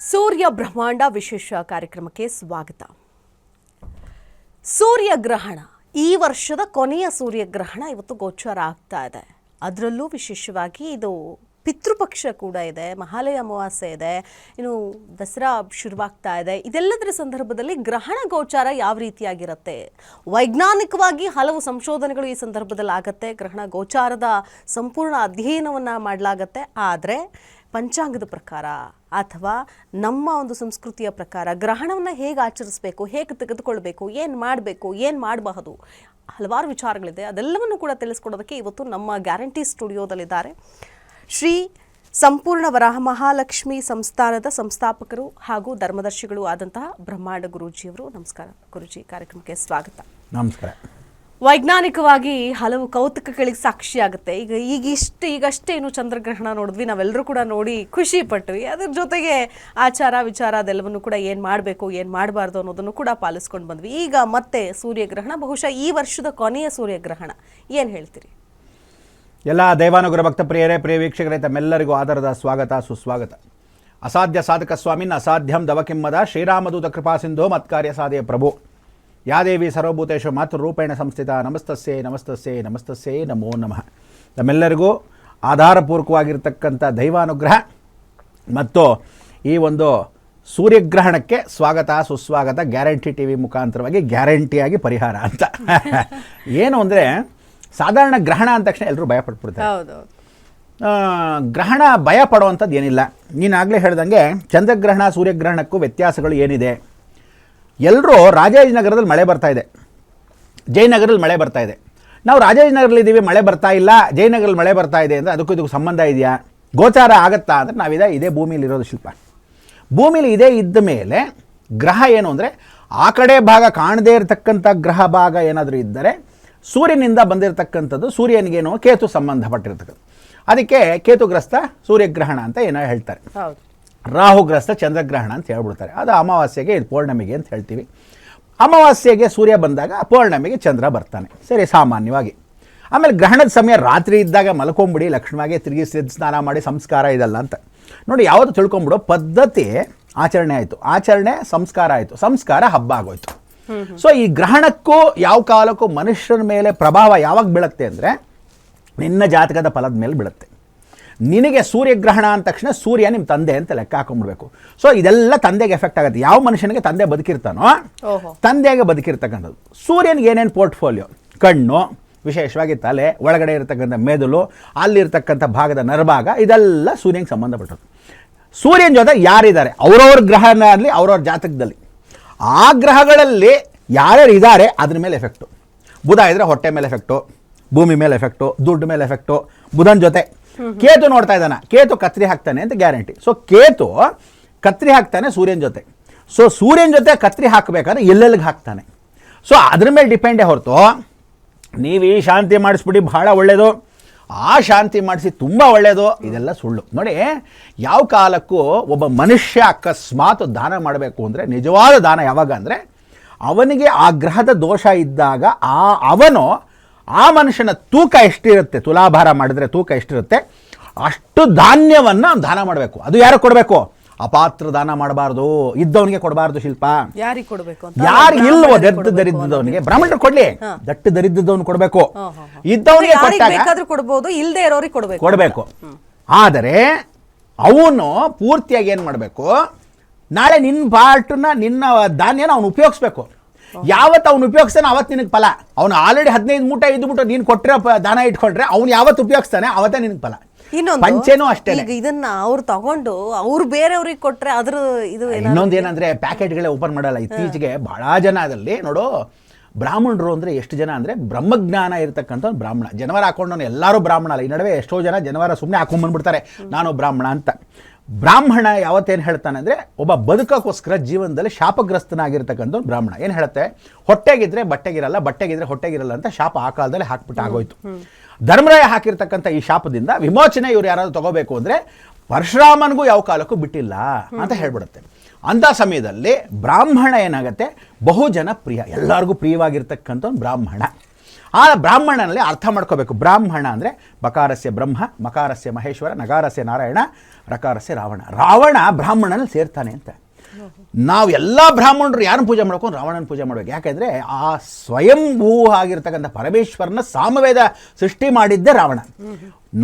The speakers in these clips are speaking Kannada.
ಸೂರ್ಯ ಬ್ರಹ್ಮಾಂಡ ವಿಶೇಷ ಕಾರ್ಯಕ್ರಮಕ್ಕೆ ಸ್ವಾಗತ. ಸೂರ್ಯಗ್ರಹಣ ಈ ವರ್ಷದ ಕೊನೆಯ ಸೂರ್ಯಗ್ರಹಣ ಇವತ್ತು ಗೋಚರ ಆಗ್ತಾ ಇದೆ. ಅದರಲ್ಲೂ ವಿಶೇಷವಾಗಿ ಇದು ಪಿತೃಪಕ್ಷ ಕೂಡ ಇದೆ, ಮಹಾಲಯ ಅಮಾವಾಸ್ಯೆ ಇದೆ, ಇನ್ನು ದಸರಾ ಶುರುವಾಗ್ತಾ ಇದೆ. ಇದೆಲ್ಲದರ ಸಂದರ್ಭದಲ್ಲಿ ಗ್ರಹಣ ಗೋಚಾರ ಯಾವ ರೀತಿಯಾಗಿರುತ್ತೆ? ವೈಜ್ಞಾನಿಕವಾಗಿ ಹಲವು ಸಂಶೋಧನೆಗಳು ಈ ಸಂದರ್ಭದಲ್ಲಿ ಆಗತ್ತೆ ಗ್ರಹಣ ಗೋಚಾರದ ಸಂಪೂರ್ಣ ಅಧ್ಯಯನವನ್ನು ಮಾಡಲಾಗತ್ತೆ. ಆದರೆ ಪಂಚಾಂಗದ ಪ್ರಕಾರ ಅಥವಾ ನಮ್ಮ ಒಂದು ಸಂಸ್ಕೃತಿಯ ಪ್ರಕಾರ ಗ್ರಹಣವನ್ನು ಹೇಗೆ ಆಚರಿಸಬೇಕು, ಹೇಗೆ ತೆಗೆದುಕೊಳ್ಬೇಕು, ಏನು ಮಾಡಬೇಕು, ಏನು ಮಾಡಬಹುದು ಹಲವಾರು ವಿಚಾರಗಳಿದೆ. ಅದೆಲ್ಲವನ್ನು ಕೂಡ ತಿಳಿಸ್ಕೊಡೋದಕ್ಕೆ ಇವತ್ತು ನಮ್ಮ ಗ್ಯಾರಂಟಿ ಸ್ಟುಡಿಯೋದಲ್ಲಿದ್ದಾರೆ. ಶ್ರೀ ಸಂಪೂರ್ಣ ವರಾಹ ಮಹಾಲಕ್ಷ್ಮಿ ಸಂಸ್ಥಾನದ ಸಂಸ್ಥಾಪಕರು ಹಾಗೂ ಧರ್ಮದರ್ಶಿಗಳು ಆದಂತಹ ಬ್ರಹ್ಮಾಂಡ ಗುರೂಜಿಯವರು. ನಮಸ್ಕಾರ ಗುರುಜಿ. ಕಾರ್ಯಕ್ರಮಕ್ಕೆ ಸ್ವಾಗತ. ನಮಸ್ಕಾರ. ವೈಜ್ಞಾನಿಕವಾಗಿ ಹಲವು ಕೌತುಕಗಳಿಗೆ ಸಾಕ್ಷಿಯಾಗುತ್ತೆ. ಈಗ ಈಗ ಇಷ್ಟು ಈಗಷ್ಟೇ ಏನು ಚಂದ್ರಗ್ರಹಣ ನೋಡಿದ್ವಿ. ನಾವೆಲ್ಲರೂ ಕೂಡ ನೋಡಿ ಖುಷಿ ಪಟ್ವಿ. ಅದ್ರ ಜೊತೆಗೆ ಆಚಾರ ವಿಚಾರ ಅದೆಲ್ಲವನ್ನು ಕೂಡ ಏನು ಮಾಡಬೇಕು, ಏನು ಮಾಡಬಾರ್ದು ಅನ್ನೋದನ್ನು ಕೂಡ ಪಾಲಿಸ್ಕೊಂಡು ಬಂದ್ವಿ. ಈಗ ಮತ್ತೆ ಸೂರ್ಯಗ್ರಹಣ, ಬಹುಶಃ ಈ ವರ್ಷದ ಕೊನೆಯ ಸೂರ್ಯಗ್ರಹಣ. ಏನು ಹೇಳ್ತೀರಿ? ಎಲ್ಲ ದೈವಾನುಗ್ರಹ ಭಕ್ತ ಪ್ರಿಯರೇ ಪ್ರಿಯ ವೀಕ್ಷಕರೇ, ತಮ್ಮೆಲ್ಲರಿಗೂ ಆಧಾರದ ಸ್ವಾಗತ, ಸುಸ್ವಾಗತ. ಅಸಾಧ್ಯ ಸಾಧಕ ಸ್ವಾಮಿನ್ ಅಸಾಧ್ಯಂ ದವಕಿಮ್ಮದ ಶ್ರೀರಾಮದೂತ ಕೃಪಾ ಸಿಂಧು ಮತ್ಕಾರ್ಯ ಸಾಧೆಯ ಪ್ರಭು. ಯಾದೇವಿ ಮಾತೃ ರೂಪೇಣ ಸಂಸ್ಥಿತ ನಮಸ್ತಸ್ಯೇ ನಮಸ್ತಸ್ಯೇ ನಮಸ್ತಸ್ಯೇ ನಮೋ ನಮಃ. ನಮ್ಮೆಲ್ಲರಿಗೂ ಆಧಾರಪೂರ್ವಕವಾಗಿರ್ತಕ್ಕಂಥ ದೈವಾನುಗ್ರಹ ಮತ್ತು ಈ ಒಂದು ಸೂರ್ಯಗ್ರಹಣಕ್ಕೆ ಸ್ವಾಗತ ಸುಸ್ವಾಗತ ಗ್ಯಾರಂಟಿ ಟಿ ವಿ ಮುಖಾಂತರವಾಗಿ ಗ್ಯಾರಂಟಿಯಾಗಿ ಪರಿಹಾರ ಅಂತ. ಏನು ಅಂದರೆ ಸಾಧಾರಣ ಗ್ರಹಣ ಅಂದ ತಕ್ಷಣ ಎಲ್ಲರೂ ಭಯಪಟ್ಬಿಡ್ತಾರೆ. ಗ್ರಹಣ ಭಯ ಪಡುವಂಥದ್ದು ಏನಿಲ್ಲ ನೀನಾಗಲೇ ಹೇಳ್ದಂಗೆ ಚಂದ್ರಗ್ರಹಣ ಸೂರ್ಯಗ್ರಹಣಕ್ಕೂ ವ್ಯತ್ಯಾಸಗಳು ಏನಿದೆ? ಎಲ್ಲರೂ ರಾಜಾಜಿನಗರದಲ್ಲಿ ಮಳೆ ಬರ್ತಾ ಇದೆ. ಜಯನಗರಲ್ಲಿ ಮಳೆ ಬರ್ತಾ ಇದೆ. ನಾವು ರಾಜಾಜಿನಗರಲ್ಲಿ ಇದ್ದೀವಿ ಮಳೆ ಬರ್ತಾ ಇಲ್ಲ ಜಯನಗರಲ್ಲಿ ಮಳೆ ಬರ್ತಾ ಇದೆ ಅಂದರೆ ಅದಕ್ಕೂ ಇದಕ್ಕೂ ಸಂಬಂಧ ಇದೆಯಾ? ಗೋಚಾರ ಆಗತ್ತಾ ಅಂದರೆ ನಾವಿದೆ ಇದೇ ಭೂಮಿಲಿ ಇರೋದು ಶಿಲ್ಪ. ಭೂಮಿಲಿ ಇದೇ ಇದ್ದ ಮೇಲೆ ಗ್ರಹ ಏನು ಅಂದರೆ ಆ ಕಡೆ ಭಾಗ ಕಾಣದೇ ಇರತಕ್ಕಂಥ ಗ್ರಹ ಭಾಗ ಏನಾದರೂ ಇದ್ದರೆ ಸೂರ್ಯನಿಂದ ಬಂದಿರತಕ್ಕಂಥದ್ದು ಸೂರ್ಯನಿಗೇನು ಕೇತು ಸಂಬಂಧಪಟ್ಟಿರ್ತಕ್ಕಂಥ ಅದಕ್ಕೆ ಕೇತುಗ್ರಸ್ತ ಸೂರ್ಯಗ್ರಹಣ ಅಂತ ಏನೋ ಹೇಳ್ತಾರೆ. ರಾಹುಗ್ರಸ್ತ ಚಂದ್ರಗ್ರಹಣ ಅಂತ ಹೇಳ್ಬಿಡ್ತಾರೆ. ಅದು ಅಮಾವಾಸ್ಯೆಗೆ ಇದು ಪೌರ್ಣಮಿಗೆ ಅಂತ ಹೇಳ್ತೀವಿ. ಅಮಾವಾಸ್ಯೆಗೆ ಸೂರ್ಯ ಬಂದಾಗ ಪೌರ್ಣಮಿಗೆ ಚಂದ್ರ ಬರ್ತಾನೆ. ಸರಿ, ಸಾಮಾನ್ಯವಾಗಿ. ಆಮೇಲೆ ಗ್ರಹಣದ ಸಮಯ ರಾತ್ರಿ ಇದ್ದಾಗ ಮಲ್ಕೊಂಬಿಡಿ ಲಕ್ಷ್ಮವಾಗಿ ತಿರುಗಿ ಸ್ನಾನ ಮಾಡಿ, ಸಂಸ್ಕಾರ ಇದಲ್ಲ ಅಂತ. ನೋಡಿ ಯಾವುದು ತಿಳ್ಕೊಂಬಿಡೋ, ಪದ್ಧತಿ ಆಚರಣೆ ಆಯಿತು. ಆಚರಣೆ, ಸಂಸ್ಕಾರ ಆಯಿತು. ಸಂಸ್ಕಾರ ಹಬ್ಬ ಆಗೋಯ್ತು. ಸೊ ಈ ಗ್ರಹಣಕ್ಕೂ ಯಾವ ಕಾಲಕ್ಕೂ ಮನುಷ್ಯನ ಮೇಲೆ ಪ್ರಭಾವ ಯಾವಾಗ ಬೀಳುತ್ತೆ ಅಂದರೆ ನಿನ್ನ ಜಾತಕದ ಫಲದ ಮೇಲೆ ಬೀಳುತ್ತೆ. ನಿನಗೆ ಸೂರ್ಯಗ್ರಹಣ ಅಂದ ತಕ್ಷಣ ಸೂರ್ಯ ನಿಮ್ಮ ತಂದೆ ಅಂತ ಲೆಕ್ಕ ಹಾಕೊಂಡ್ಬಿಡ್ಬೇಕು. ಸೊ ಇದೆಲ್ಲ ತಂದೆಗೆ ಎಫೆಕ್ಟ್ ಆಗುತ್ತೆ. ಯಾವ ಮನುಷ್ಯನಿಗೆ ತಂದೆ ಬದುಕಿರ್ತಾನೋ ತಂದೆಗೆ ಬದುಕಿರ್ತಕ್ಕಂಥದ್ದು. ಸೂರ್ಯನಿಗೆ ಏನೇನು ಪೋರ್ಟ್ಫೋಲಿಯೋ ಕಣ್ಣು ವಿಶೇಷವಾಗಿ ತಲೆ ಒಳಗಡೆ ಇರತಕ್ಕಂಥ ಮೆದುಳು ಅಲ್ಲಿರ್ತಕ್ಕಂಥ ಭಾಗದ ನರಭಾಗ ಇದೆಲ್ಲ ಸೂರ್ಯನಿಗೆ ಸಂಬಂಧಪಟ್ಟದ್ದು. ಸೂರ್ಯನ ಜೊತೆ ಯಾರಿದ್ದಾರೆ? ಅವ್ರವ್ರ ಗ್ರಹನ ಆಗಲಿ ಅವ್ರವ್ರ ಜಾತಕದಲ್ಲಿ. ಆ ಗ್ರಹಗಳಲ್ಲಿ ಯಾರ್ಯಾರು ಇದ್ದಾರೆ ಅದ್ರ ಮೇಲೆ ಎಫೆಕ್ಟು ಬುಧ ಇದ್ದರೆ ಹೊಟ್ಟೆ ಮೇಲೆ ಎಫೆಕ್ಟು ಭೂಮಿ ಮೇಲೆ ಎಫೆಕ್ಟು ದುಡ್ಡು ಮೇಲೆ ಎಫೆಕ್ಟು ಬುಧನ ಜೊತೆ ಕೇತು ನೋಡ್ತಾ ಇದ್ದಾನೆ. ಕೇತು ಕತ್ರಿ ಹಾಕ್ತಾನೆ ಅಂತ ಗ್ಯಾರಂಟಿ. ಸೊ ಕೇತು ಕತ್ರಿ ಹಾಕ್ತಾನೆ ಸೂರ್ಯನ ಜೊತೆ. ಸೊ ಸೂರ್ಯನ ಜೊತೆ ಕತ್ರಿ ಹಾಕಬೇಕಾದ್ರೆ ಎಲ್ಲೆಲ್ಲಿಗೆ ಹಾಕ್ತಾನೆ? ಸೊ ಅದ್ರ ಮೇಲೆ ಡಿಪೆಂಡೇ ಹೊರತು, ನೀವು ಈ ಶಾಂತಿ ಮಾಡಿಸ್ಬಿಡಿ, ಬಹಳ ಒಳ್ಳೆಯದು ಆ ಶಾಂತಿ ಮಾಡಿಸಿ ತುಂಬ ಒಳ್ಳೆಯದು ಇದೆಲ್ಲ ಸುಳ್ಳು. ನೋಡಿ, ಯಾವ ಕಾಲಕ್ಕೂ ಒಬ್ಬ ಮನುಷ್ಯ ಅಕಸ್ಮಾತ್ ದಾನ ಮಾಡಬೇಕು ಅಂದರೆ, ನಿಜವಾದ ದಾನ ಯಾವಾಗ ಅಂದರೆ, ಅವನಿಗೆ ಆ ಗ್ರಹದ ದೋಷ ಇದ್ದಾಗ ಆ ಅವನು ಆ ಮನುಷ್ಯನ ತೂಕ ಎಷ್ಟಿರುತ್ತೆ? ತುಲಾಭಾರ ಮಾಡಿದ್ರೆ ತೂಕ ಎಷ್ಟಿರುತ್ತೆ? ಅಷ್ಟು ಧಾನ್ಯವನ್ನು ದಾನ ಮಾಡಬೇಕು. ಅದು ಯಾರು ಕೊಡಬೇಕು? ಅಪಾತ್ರ ದಾನ ಮಾಡಬಾರ್ದು. ಇದ್ದವನಿಗೆ ಕೊಡಬಾರ್ದು ಶಿಲ್ಪ. ಯಾರಿಗೆ ಕೊಡಬೇಕು ಯಾರು ಇಲ್ವೋ ದಟ್ಟ ದರಿದ್ರದವನಿಗೆ. ಬ್ರಾಹ್ಮಣರು ಕೊಡ್ಲಿ. ದಟ್ಟ ದರಿದ್ರದವನು ಕೊಡಬೇಕು. ಇದ್ದವನಿಗೆ ಕೊಡಬಹುದು ಕೊಟ್ಟಾಗ ಕೊಡ್ಬೋದು ಇಲ್ಲದೆ ಇರೋರಿಗೆ ಕೊಡಬೇಕು. ಕೊಡಬೇಕು. ಆದರೆ ಅವನು ಪೂರ್ತಿಯಾಗಿ ಏನು ಮಾಡಬೇಕು? ನಾಳೆ ನಿನ್ನ ಪಾರ್ಟ್ನ ನಿನ್ನ ಧಾನ್ಯನ ಅವನು ಉಪಯೋಗಿಸ್ಬೇಕು. ಯಾವತ್ತು ಅವ್ನು ಉಪಯೋಗಿಸ್ತಾನೆ ಅವತ್ತು ನಿನಗೆ ಫಲ. ಅವನು ಆಲ್ರೆಡಿ ಹದಿನೈದು ಮೂಟ ಐದು ಮೂಟ ನೀನು ಕೊಟ್ಟಿರೋ ದಾನ ಇಟ್ಕೊಂಡ್ರೆ ಅವ್ನು ಯಾವತ್ತು ಉಪಯೋಗಿಸ್ತಾನೆ ಅವತ್ತೇ ನಿನಗೆ ಫಲ. ಇನ್ನೊಂದು ಪಂಚೆನೂ ಅಷ್ಟೇ ಈಗ ಇದನ್ನ ಅವ್ರು ತಗೊಂಡು ಅವ್ರು ಬೇರೆಯವ್ರಿಗೆ ಕೊಟ್ರೆ ಅದ್ರ ಇದು ಇನ್ನೊಂದು ಏನಂದ್ರೆ ಪ್ಯಾಕೆಟ್ಗಳೇ ಓಪನ್ ಮಾಡಲ್ಲ. ಇತ್ತೀಚೆಗೆ ಬಹಳ ಜನ ಅದರಲ್ಲಿ ನೋಡು ಬ್ರಾಹ್ಮಣರು ಅಂದ್ರೆ ಎಷ್ಟು ಜನ ಅಂದ್ರೆ ಬ್ರಹ್ಮಜ್ಞಾನ ಇರತಕ್ಕಂಥ ಒಂದು ಬ್ರಾಹ್ಮಣ. ಜನವರ ಹಾಕೊಂಡು ಎಲ್ಲರೂ ಬ್ರಾಹ್ಮಣ ಅಲ್ಲ. ಈ ನಡುವೆ ಎಷ್ಟೋ ಜನ ಜನವರ ಸುಮ್ಮನೆ ಹಾಕೊಂಡ್ಬಂದ್ಬಿಡ್ತಾರೆ ನಾನು ಬ್ರಾಹ್ಮಣ ಅಂತ. ಬ್ರಾಹ್ಮಣ ಯಾವತ್ತೇನು ಹೇಳ್ತಾನೆ ಅಂದರೆ ಒಬ್ಬ ಬದುಕಕ್ಕೋಸ್ಕರ ಜೀವನದಲ್ಲಿ ಶಾಪಗ್ರಸ್ತನಾಗಿರ್ತಕ್ಕಂಥ ಬ್ರಾಹ್ಮಣ. ಏನು ಹೇಳುತ್ತೆ? ಹೊಟ್ಟೆಗಿದ್ರೆ ಬಟ್ಟೆಗಿರಲ್ಲ ಬಟ್ಟೆಗಿದ್ರೆ ಹೊಟ್ಟೆಗಿರಲ್ಲ ಅಂತ ಶಾಪ ಆ ಕಾಲದಲ್ಲಿ ಹಾಕ್ಬಿಟ್ಟು ಆಗೋಯ್ತು. ಧರ್ಮರಾಯ ಹಾಕಿರ್ತಕ್ಕಂಥ ಈ ಶಾಪದಿಂದ ವಿಮೋಚನೆ ಇವ್ರು ಯಾರಾದರೂ ತಗೋಬೇಕು ಅಂದ್ರೆ ಪರಶುರಾಮನಿಗೂ ಯಾವ ಕಾಲಕ್ಕೂ ಬಿಟ್ಟಿಲ್ಲ ಅಂತ ಹೇಳ್ಬಿಡುತ್ತೆ. ಅಂಥ ಸಮಯದಲ್ಲಿ ಬ್ರಾಹ್ಮಣ ಏನಾಗುತ್ತೆ? ಬಹು ಜನ ಪ್ರಿಯ ಎಲ್ಲರಿಗೂ ಪ್ರಿಯವಾಗಿರ್ತಕ್ಕಂಥ ಒಂದು ಬ್ರಾಹ್ಮಣ. ಆ ಬ್ರಾಹ್ಮಣನಲ್ಲಿ ಅರ್ಥ ಮಾಡ್ಕೋಬೇಕು. ಬ್ರಾಹ್ಮಣ ಅಂದರೆ ಬಕಾರಸ್ಯ ಬ್ರಹ್ಮ, ಮಕಾರಸ್ಯ ಮಹೇಶ್ವರ, ನಗಾರಸ್ಯ ನಾರಾಯಣ, ರಕಾರಸ್ಯ ರಾವಣ. ರಾವಣ ಬ್ರಾಹ್ಮಣನಲ್ಲಿ ಸೇರ್ತಾನೆ ಅಂತ. ನಾವು ಎಲ್ಲ ಬ್ರಾಹ್ಮಣರು ಯಾರನ್ನು ಪೂಜೆ ಮಾಡ್ಕೊಂಡು ರಾವಣನ ಪೂಜೆ ಮಾಡಬೇಕು. ಯಾಕೆಂದರೆ ಆ ಸ್ವಯಂಭೂ ಆಗಿರ್ತಕ್ಕಂಥ ಪರಮೇಶ್ವರನ ಸಾಮವೇದ ಸೃಷ್ಟಿ ಮಾಡಿದ್ದೇ ರಾವಣ.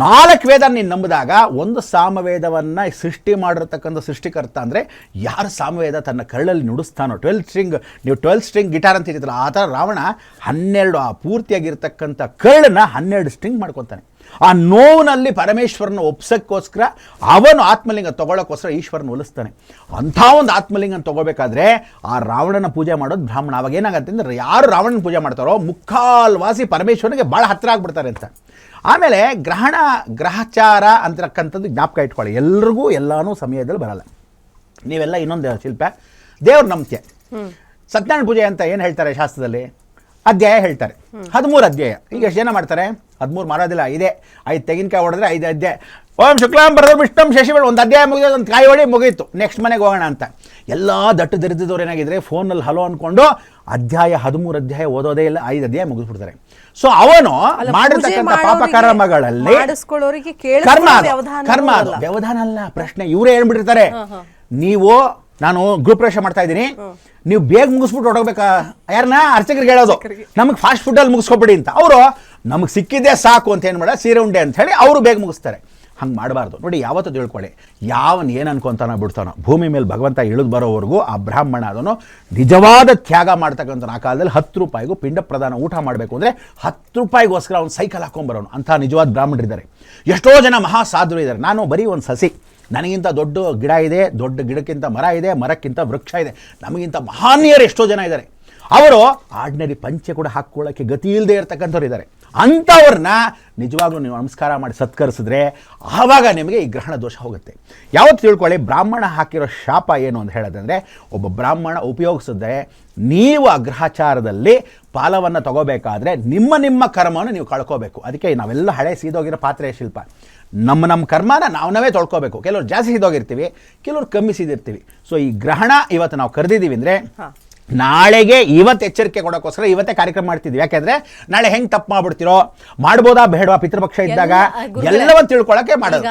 ನಾಲ್ಕು ವೇದ ನೀನು ನಂಬಿದಾಗ ಒಂದು ಸಾಮವೇದವನ್ನು ಸೃಷ್ಟಿ ಮಾಡಿರ್ತಕ್ಕಂಥ ಸೃಷ್ಟಿಕರ್ತ ಅಂದರೆ ಯಾರು ಸಾಮವೇದ ತನ್ನ ಕರಳಲ್ಲಿ ನುಡಿಸ್ತಾನೋ? ಟ್ವೆಲ್ ಸ್ಟ್ರಿಂಗ್, ನೀವು ಟ್ವೆಲ್ ಸ್ಟ್ರಿಂಗ್ ಗಿಟಾರ್ ಅಂತ ಹೇಳಿದ್ರಲ್ಲ, ಆ ಥರ ರಾವಣ ಹನ್ನೆರಡು ಆ ಪೂರ್ತಿಯಾಗಿರ್ತಕ್ಕಂಥ ಕರಳನ್ನ ಹನ್ನೆರಡು ಸ್ಟ್ರಿಂಗ್ ಮಾಡ್ಕೊತಾನೆ. ಆ ನೋವಿನಲ್ಲಿ ಪರಮೇಶ್ವರನ ಒಪ್ಸೋಕ್ಕೋಸ್ಕರ ಅವನು ಆತ್ಮಲಿಂಗ ತಗೊಳ್ಳೋಕ್ಕೋಸ್ಕರ ಈಶ್ವರನ ಒಲಿಸ್ತಾನೆ. ಅಂಥ ಒಂದು ಆತ್ಮಲಿಂಗನ ತಗೋಬೇಕಾದ್ರೆ ಆ ರಾವಣನ ಪೂಜೆ ಮಾಡೋದು ಬ್ರಾಹ್ಮಣ. ಅವಾಗ ಏನಾಗುತ್ತೆ ಅಂದರೆ ಯಾರು ರಾವಣನ ಪೂಜೆ ಮಾಡ್ತಾರೋ ಮುಕ್ಕಾಲ್ವಾಸಿ ಪರಮೇಶ್ವರನಿಗೆ ಭಾಳ ಹತ್ತಿರ ಆಗ್ಬಿಡ್ತಾರೆ ಅಂತ. ಆಮೇಲೆ ಗ್ರಹಣ ಗ್ರಹಚಾರ ಅಂತಕ್ಕಂಥದ್ದು ಜ್ಞಾಪಕ ಇಟ್ಕೊಳ್ಳಿ. ಎಲ್ರಿಗೂ ಎಲ್ಲನೂ ಸಮಯದಲ್ಲಿ ಬರಲ್ಲ. ನೀವೆಲ್ಲ ಇನ್ನೊಂದು ಶಿಲ್ಪ. ದೇವ್ರ ನಂಬಿಕೆ ಸತ್ಯನಾರಾಯಣ ಪೂಜೆ ಅಂತ ಏನು ಹೇಳ್ತಾರೆ ಶಾಸ್ತ್ರದಲ್ಲಿ? ಅಧ್ಯಾಯ ಹೇಳ್ತಾರೆ. ಹದಿಮೂರು ಅಧ್ಯಾಯ. ಈಗ ಎಷ್ಟು ಜನ ಮಾಡ್ತಾರೆ? ಹದಿಮೂರು ಮಾರೋದಿಲ್ಲ ಇದೆ ಐದು ತೆಂಗಿನಕಾಯಿ ಹೊಡೆದ್ರೆ ಐದು ಅಧ್ಯಾಯ ಓಂ ಶುಕ್ಲಾಂ ಬರೋದು ವಿಷ್ಣಂ ಶಶಿಗಳು ಒಂದು ಅಧ್ಯಾಯ ಮುಗಿದು ಒಂದು ಕಾಯಿ ಹೊಡಿ ಮುಗೀತು. ನೆಕ್ಸ್ಟ್ ಮನೆಗೆ ಹೋಗೋಣ ಅಂತ. ಎಲ್ಲ ದಟ್ಟು ದರಿದ್ರದವ್ರು ಏನಾಗಿದ್ರೆ ಫೋನಲ್ಲಿ ಹಲೋ ಅಂದ್ಕೊಂಡು ಅಧ್ಯಾಯ ಹದಿಮೂರು ಅಧ್ಯಾಯ ಓದೋದೇ ಇಲ್ಲ ಐದು ಅಧ್ಯಾಯ ಮುಗಿಸ್ಬಿಡ್ತಾರೆ ಸೊ ಅವನು ಮಾಡಿರ್ತಕ್ಕಂಥ ಪಾಪ ಕರ್ಮಗಳಲ್ಲಿ ಕರ್ಮ ಕರ್ಮ ಅದು. ವ್ಯವಧಾನ ಅಲ್ಲ ಪ್ರಶ್ನೆ. ಇವರೇ ಹೇಳ್ಬಿಟ್ಟಿರ್ತಾರೆ. ನೀವು ನಾನು ಗ್ರೂಪ್ ಪ್ರವೇಶ ಮಾಡ್ತಾ ಇದ್ದೀನಿ. ನೀವು ಬೇಗ ಮುಗಿಸ್ಬಿಟ್ಟು ಹೊಡೋಗ್ಬೇಕಾ ಯಾರನ್ನ? ಅರ್ಚಕರಿಗೆ ಹೇಳೋದು. ನಮಗೆ ಫಾಸ್ಟ್ ಫುಡ್ ಅಲ್ಲಿ ಮುಗಿಸ್ಕೊಬಿಡಿ ಅಂತ. ಅವರು ನಮಗೆ ಸಿಕ್ಕಿದ್ದೇ ಸಾಕು ಅಂತ ಏನು ಮಾಡ ಸೀರೆ ಉಂಡೆ ಅಂತ ಹೇಳಿ ಅವರು ಬೇಗ ಮುಗಿಸ್ತಾರೆ. ಹಂಗೆ ಮಾಡಬಾರ್ದು. ನೋಡಿ, ಯಾವತ್ತು ತಿಳ್ಕೊಳ್ಳಿ. ಯಾವನ್ ಏನು ಅನ್ಕೊಂತಾನೋ ಬಿಡ್ತಾನೋ, ಭೂಮಿ ಮೇಲೆ ಭಗವಂತ ಇಳಿದು ಬರೋವರೆಗೂ ಆ ಬ್ರಾಹ್ಮಣ ಅದನ್ನು ನಿಜವಾದ ತ್ಯಾಗ ಮಾಡ್ತಕ್ಕಂಥ ಆ ಕಾಲದಲ್ಲಿ ಹತ್ತು ರೂಪಾಯಿಗೂ ಪಿಂಡ ಪ್ರದಾನ ಊಟ ಮಾಡಬೇಕು ಅಂದರೆ ಹತ್ತು ರೂಪಾಯಿಗೋಸ್ಕರ ಅವ್ನು ಸೈಕಲ್ ಹಾಕೊಂಡ್ಬರೋನು ಅಂಥ ನಿಜವಾದ ಬ್ರಾಹ್ಮಣರಿದ್ದಾರೆ ಎಷ್ಟೋ ಜನ ಮಹಾ ಸಾಧುರು ಇದ್ದಾರೆ ನಾನು ಬರೀ ಒಂದು ಸಸಿ. ನನಗಿಂತ ದೊಡ್ಡ ಗಿಡ ಇದೆ, ದೊಡ್ಡ ಗಿಡಕ್ಕಿಂತ ಮರ ಇದೆ, ಮರಕ್ಕಿಂತ ವೃಕ್ಷ ಇದೆ. ನಮಗಿಂತ ಮಹಾನೀಯರು ಎಷ್ಟೋ ಜನ ಇದ್ದಾರೆ ಅವರು ಆರ್ಡಿನರಿ ಪಂಚೆ ಕೂಡ ಹಾಕ್ಕೊಳ್ಳೋಕ್ಕೆ ಗತಿ ಇಲ್ಲದೆ ಇರತಕ್ಕಂಥವ್ರು ಇದ್ದಾರೆ ಅಂಥವ್ರನ್ನ ನಿಜವಾಗ್ಲೂ ನೀವು ನಮಸ್ಕಾರ ಮಾಡಿ ಸತ್ಕರಿಸಿದ್ರೆ ಆವಾಗ ನಿಮಗೆ ಈ ಗ್ರಹಣ ದೋಷ ಹೋಗುತ್ತೆ. ಯಾವತ್ತು ತಿಳ್ಕೊಳ್ಳಿ, ಬ್ರಾಹ್ಮಣ ಹಾಕಿರೋ ಶಾಪ ಏನು ಅಂತ ಹೇಳೋದಂದರೆ, ಒಬ್ಬ ಬ್ರಾಹ್ಮಣ ಉಪಯೋಗಿಸಿದ್ರೆ ನೀವು ಆ ಪಾಲವನ್ನು ತಗೋಬೇಕಾದ್ರೆ ನಿಮ್ಮ ನಿಮ್ಮ ಕರ್ಮವನ್ನು ನೀವು ಕಳ್ಕೋಬೇಕು. ಅದಕ್ಕೆ ನಾವೆಲ್ಲ ಹಳೆ ಸೀದೋಗಿರೋ ಪಾತ್ರೆ ಶಿಲ್ಪ. ನಮ್ಮ ನಮ್ಮ ಕರ್ಮನ ನಾವು ನಾವೇ ತೊಳ್ಕೊಬೇಕು. ಕೆಲವ್ರು ಜಾಸ್ತಿ ಸೀದೋಗಿರ್ತೀವಿ, ಕೆಲವ್ರು ಕಮ್ಮಿ ಸೀದಿರ್ತೀವಿ. ಸೊ ಈ ಗ್ರಹಣ ಇವತ್ತು ನಾವು ಕರೆದಿದ್ದೀವಿ ಅಂದರೆ ನಾಳೆಗೆ ಇವತ್ತು ಎಚ್ಚರಿಕೆ ಕೊಡೋಕ್ಕೋಸ್ಕರ ಇವತ್ತೇ ಕಾರ್ಯಕ್ರಮ ಮಾಡ್ತಿದ್ವಿ. ಯಾಕೆಂದ್ರೆ ನಾಳೆ ಹೆಂಗೆ ತಪ್ಪು ಮಾಡ್ಬಿಡ್ತಿರೋ ಮಾಡ್ಬೋದಾ ಬೇಡವಾ ಪಿತೃಪಕ್ಷ ಇದ್ದಾಗ ಎಲ್ಲವನ್ನ ತಿಳ್ಕೊಳಕ್ಕೆ ಮಾಡೋದು.